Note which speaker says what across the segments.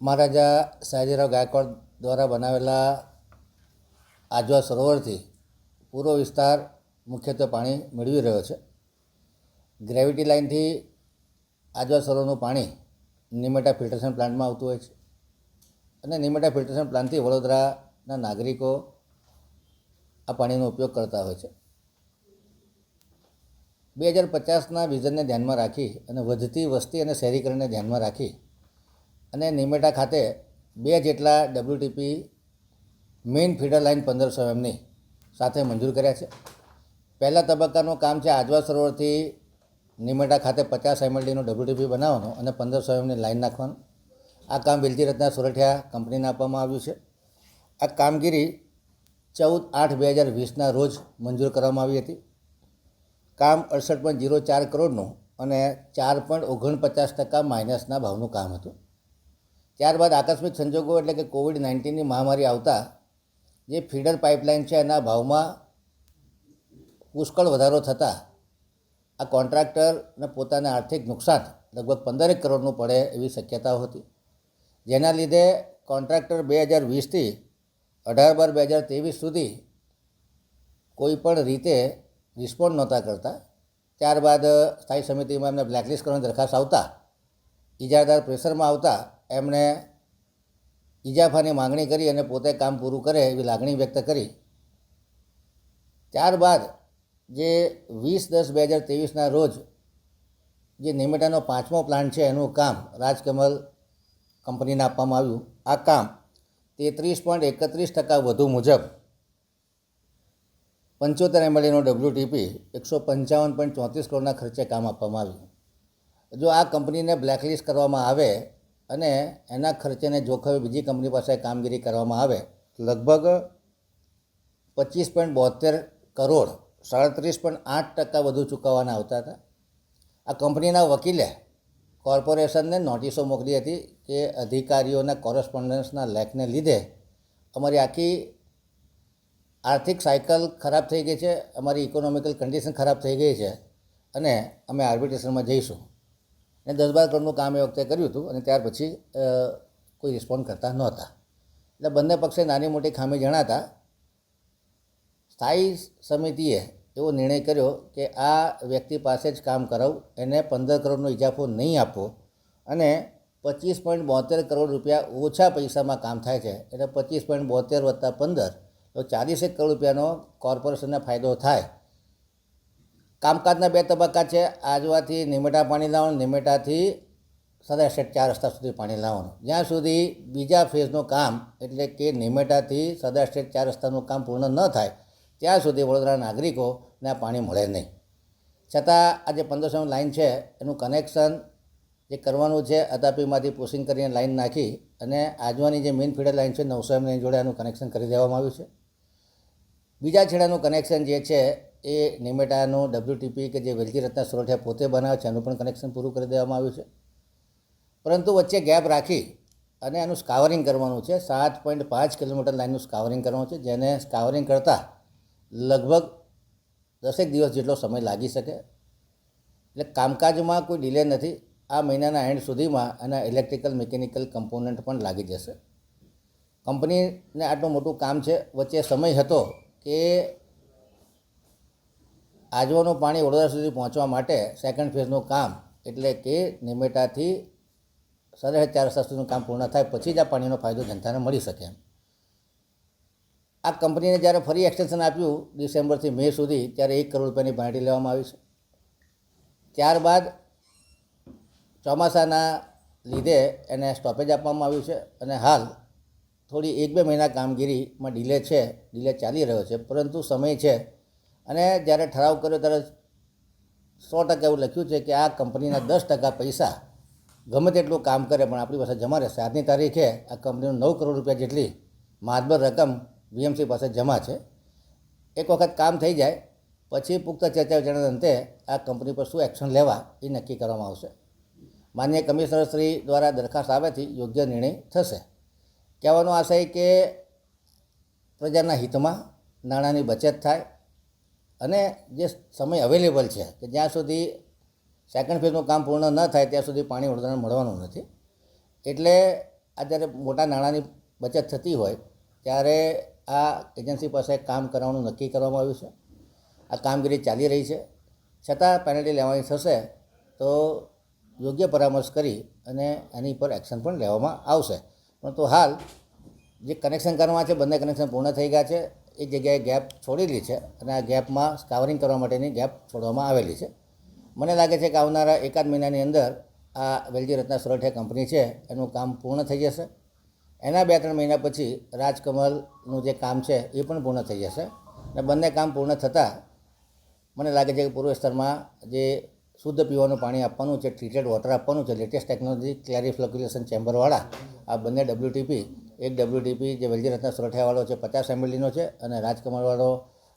Speaker 1: મહારાજા સયાજીરાવ ગાયકવાડ દ્વારા બનાવેલા આજવા સરોવરથી પૂરો વિસ્તાર મુખ્યત્વે પાણી મેળવી રહ્યો છે. ગ્રેવિટી લાઇનથી આજવા સરોવરનું પાણી નિમેટા ફિલ્ટરેશન પ્લાન્ટમાં આવતું હોય છે અને નિમેટા ફિલ્ટરેશન પ્લાન્ટથી વડોદરાના નાગરિકો આ પાણીનો ઉપયોગ કરતા હોય છે. બે હજાર પચાસના વિઝનને ધ્યાનમાં રાખી અને વધતી વસ્તી અને શહેરીકરણને ધ્યાનમાં રાખી અને નિમેટા ખાતે બે જેટલા ડબ્લ્યુટીપી મેઇન ફીડર લાઇન પંદરસો એમની સાથે મંજૂર કર્યા છે. પહેલા તબક્કાનું કામ છે આજવા સરોવરથી નિમેટા ખાતે પચાસ એમએલડીનું ડબ્લ્યુટીપી બનાવવાનું અને પંદરસો એમની લાઇન નાખવાનું. આ કામ વેલજી રત્ના સોરઠિયા કંપનીને આપવામાં આવ્યું છે. આ કામગીરી ચૌદ આઠ બે હજાર વીસના રોજ મંજૂર કરવામાં આવી હતી. કામ અડસઠ પોઈન્ટ જીરો ચાર કરોડનું અને ચાર પોઈન્ટ ઓગણપચાસ ટકા માઇનસના ભાવનું કામ હતું. ત્યારબાદ આકસ્મિક સંજોગો એટલે કે કોવિડ નાઇન્ટીનની મહામારી આવતા જે ફીડર પાઇપલાઇન છે એના ભાવમાં પુષ્કળ વધારો થતાં આ કોન્ટ્રાક્ટરને પોતાને આર્થિક નુકસાન લગભગ પંદરેક કરોડનું પડે એવી શક્યતાઓ હતી. જેના લીધે કોન્ટ્રાક્ટર બે હજાર વીસથી અઢાર બાર બે હજાર ત્રેવીસ સુધી કોઈ પણ રીતે રિસ્પોન્ડ નહોતા કરતા. ત્યારબાદ સ્થાયી સમિતિમાં એમને બ્લેકલિસ્ટ કરવાની દરખાસ્ત આવતા. ઇજાદાર પ્રેશરમાં આવતા. એમણે ઇજાફાની માંગણી કરી અને પોતે કામ પૂરું કરે એવી લાગણી વ્યક્ત કરી. ત્યારબાદ જે વીસ દસ બે હજાર ત્રેવીસના રોજ જે નિમેટાનો પાંચમો પ્લાન્ટ છે એનું કામ રાજકમલ કંપનીને આપવામાં આવ્યું. આ કામ તેત્રીસ પોઈન્ટ એકત્રીસ ટકા વધુ મુજબ પંચોતેર એમએલએનો ડબ્લ્યુટીપી એકસો પંચાવન પોઈન્ટ ચોત્રીસ કરોડના ખર્ચે કામ આપવામાં આવ્યું. જો આ કંપનીને બ્લેકલિસ્ટ કરવામાં આવે અને એના ખર્ચેને જોખમે બીજી કંપની પાસે કામગીરી કરવામાં આવે, લગભગ પચીસ પોઈન્ટ બોતેર કરોડ, સાડત્રીસ પોઈન્ટ આઠ ટકા વધુ ચૂકવવાના આવતા હતા. આ કંપનીના વકીલે કોર્પોરેશનને નોટિસો મોકલી હતી કે અધિકારીઓના કોરસ્પોન્ડન્સના લેકને લીધે અમારી આખી આર્થિક સાયકલ ખરાબ થઈ ગઈ છે, અમારી ઇકોનોમિકલ કન્ડિશન ખરાબ થઈ ગઈ છે અને અમે આર્બિટ્રેશનમાં જઈશું. ને દસ બાર કરોડનું કામ એ વખતે કર્યું હતું અને ત્યાર પછી કોઈ રિસ્પોન્ડ કરતા નહોતા. એટલે બંને પક્ષે નાની મોટી ખામી જણાતા, સ્થાયી સમિતિએ એવો નિર્ણય કર્યો કે આ વ્યક્તિ પાસે જ કામ કરાવું, એને પંદર કરોડનો ઇજાફો નહીં આપવો અને પચીસ પોઈન્ટ બોતેર કરોડ રૂપિયા ઓછા પૈસામાં કામ થાય છે, એટલે પચીસ પોઈન્ટ બોતેર વત્તા પંદર, તો ચાલીસેક કરોડ રૂપિયાનો કોર્પોરેશનને ફાયદો થાય. કામકાજના બે તબક્કા છે. આજવાથી નિમેટા પાણી લાવવાનું, નિમેટાથી સદા શેઠ ચાર રસ્તા સુધી પાણી લાવવાનું. જ્યાં સુધી બીજા ફેઝનું કામ, એટલે કે નિમેટાથી સદા સ્ટેટ ચાર રસ્તાનું કામ પૂર્ણ ન થાય, ત્યાં સુધી વડોદરા નાગરિકોને પાણી મળે નહીં. છતાં આ જે પંદરસો લાઇન છે, એનું કનેક્શન જે કરવાનું છે, અતાપીમાંથી પુશિંગ કરીને લાઇન નાખી અને આજવાની જે મેઇન ફીડર લાઈન છે, નવસો એમની જોડે આનું કનેક્શન કરી દેવામાં આવ્યું છે. બીજા છેડાનું કનેક્શન જે છે એ નિમેટાનું ડબ્લ્યુટીપી કે જે વેલજી રત્ના સોરઠિયા પોતે બનાવે છે, એનું પણ કનેક્શન પૂરું કરી દેવામાં આવ્યું છે. પરંતુ વચ્ચે ગેપ રાખી અને એનું સ્કાવરિંગ કરવાનું છે. સાત પોઈન્ટ પાંચ કિલોમીટર લાઇનનું સ્કાવરિંગ કરવાનું છે, જેને સ્કાવરિંગ કરતાં લગભગ દસેક દિવસ જેટલો સમય લાગી શકે. એટલે કામકાજમાં કોઈ ડિલે નથી. આ મહિનાના એન્ડ સુધીમાં એના ઇલેક્ટ્રિકલ મિકેનિકલ કમ્પોનન્ટ પણ લાગી જશે. કંપનીને આટલું મોટું કામ છે. વચ્ચે સમય હતો કે આજવાનું પાણી વડોદરા સુધી પહોંચવા માટે સેકન્ડ ફેઝનું કામ એટલે કે નિમેટાથી સરહદ ચાર રસ્તા સુધીનું કામ પૂર્ણ થાય પછી જ આ પાણીનો ફાયદો જનતાને મળી શકે. આ કંપનીને જ્યારે ફરી એક્સટેન્શન આપ્યું ડિસેમ્બરથી મે સુધી, ત્યારે એક કરોડ રૂપિયાની ભાંડી લેવામાં આવી છે. ત્યારબાદ ચોમાસાના લીધે એને સ્ટોપેજ આપવામાં આવ્યું છે અને હાલ થોડી એક બે મહિના કામગીરીમાં ડિલે છે ડિલે ચાલી રહ્યો છે, પરંતુ સમય છે અને જ્યારે ઠરાવ કર્યો ત્યારે સો ટકા એવું લખ્યું છે કે આ કંપનીના દસ ટકા પૈસા ગમે તેટલું કામ કરે પણ આપણી પાસે જમા રહેશે. આજની તારીખે આ કંપનીનું નવ કરોડ રૂપિયા જેટલી માતબર રકમ વીએમસી પાસે જમા છે. એક વખત કામ થઈ જાય, પછી પુખ્ત ચર્ચા વિચારણા અંતે આ કંપની પર શું એક્શન લેવા એ નક્કી કરવામાં આવશે. માન્ય કમિશનર શ્રી દ્વારા દરખાસ્ત આવ્યાથી યોગ્ય નિર્ણય થશે. કહેવાનો આશય કે પ્રજાના હિતમાં નાણાંની બચત થાય અને જે સમય અવેલેબલ છે, કે જ્યાં સુધી સેકન્ડ ફેઝનું કામ પૂર્ણ ન થાય, ત્યાં સુધી પાણી વડોદરાને મળવાનું નથી. એટલે આ જ્યારે મોટા નાણાંની બચત થતી હોય, ત્યારે આ એજન્સી પાસે કામ કરવાનું નક્કી કરવામાં આવ્યું છે. આ કામગીરી ચાલી રહી છે. છતાં પેનલ્ટી લેવાની થશે, તો યોગ્ય પરામર્શ કરી અને એની પર એક્શન પણ લેવામાં આવશે. પરંતુ હાલ, જે કનેક્શન કરવામાં છે, બંને કનેક્શન પૂર્ણ થઈ ગયા છે. એક જગ્યાએ ગેપ છોડેલી છે અને આ ગેપમાં સ્કાવરિંગ કરવા માટેની ગેપ છોડવામાં આવેલી છે. મને લાગે છે કે આવનારા એકાદ મહિનાની અંદર આ વેલજી રત્ના સોરઠિયા કંપની છે, એનું કામ પૂર્ણ થઈ જશે. એના બે ત્રણ મહિના પછી રાજકમલનું જે કામ છે એ પણ પૂર્ણ થઈ જશે. અને બંને કામ પૂર્ણ થતાં મને લાગે છે કે પૂર્વ વિસ્તારમાં જે શુદ્ધ પીવાનું પાણી આપવાનું છે ટ્રીટેડ વોટર આપવાનું છે લેટેસ્ટ ટેકનોલોજી ક્લેરિફ્લોક્યુલેશન ચેમ્બરવાળા આ બંને ડબ્લ્યુટીપી એક ડબ્લ્યુટીપી જે વેલજી રત્ના સુરઠિયાવાળો છે, પચાસ એમએલડીનો છે અને રાજકમલવાળો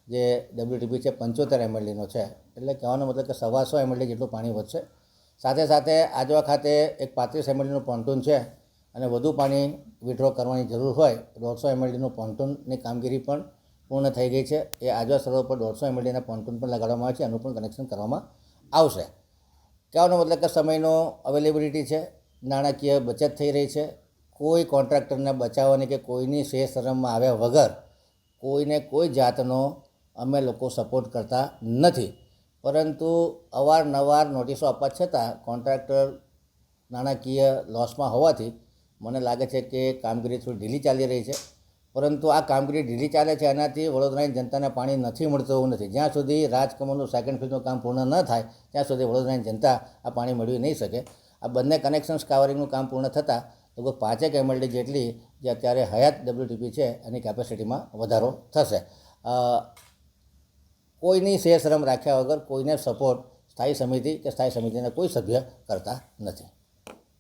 Speaker 1: જે ડબ્લ્યુટીપી છે, પંચોતેર એમએલડીનો છે. એટલે કહેવાનો મતલબ કે સવાસો એમએલડી જેટલું પાણી વધશે. સાથે સાથે આજવા ખાતે એક પાંત્રીસ એમએલડીનું પોન્ટૂન છે અને વધુ પાણી વિડ્રો કરવાની જરૂર હોય, દોઢસો એમએલડીનું પોન્ટૂનની કામગીરી પણ પૂર્ણ થઈ ગઈ છે. એ આજવા સ્થળો પર દોઢસો એમએલડીના પોન્ટૂન પણ લગાડવામાં આવે છે, એનું પણ કનેક્શન કરવામાં આવશે. કહેવાનો મતલબ કે સમયનો અવેલેબિલિટી છે, નાણાકીય બચત થઈ રહી છે કોઈ કોન્ટ્રાક્ટરને બચાવવાની કે કોઈની શે શરમમાં આવ્યા વગર કોઈને કોઈ જાતનો અમે લોકો સપોર્ટ કરતા નથી. પરંતુ અવારનવાર નોટિસો આપવા છતાં કોન્ટ્રાક્ટર નાણાકીય લોસમાં હોવાથી મને લાગે છે કે કામગીરી થોડી ઢીલી ચાલી રહી છે. પરંતુ આ કામગીરી ઢીલી ચાલે છે એનાથી વડોદરાની જનતાને પાણી નથી મળતું એવું નથી. જ્યાં સુધી રાજકમલનું સેકન્ડ ફેઝનું કામ પૂર્ણ ન થાય, ત્યાં સુધી વડોદરાની જનતા આ પાણી મેળવી નહીં શકે. આ બંને કનેક્શન્સ કાવરિંગનું કામ પૂર્ણ થતાં લગભગ પાંચેક એમએલડી જેટલી જે અત્યારે હયાત ડબ્લ્યુટીપી છે, એની કેપેસિટીમાં વધારો થશે. કોઈની શેર શરમ રાખ્યા વગર કોઈને સપોર્ટ સ્થાયી સમિતિ કે સ્થાયી સમિતિના કોઈ સભ્ય કરતા નથી.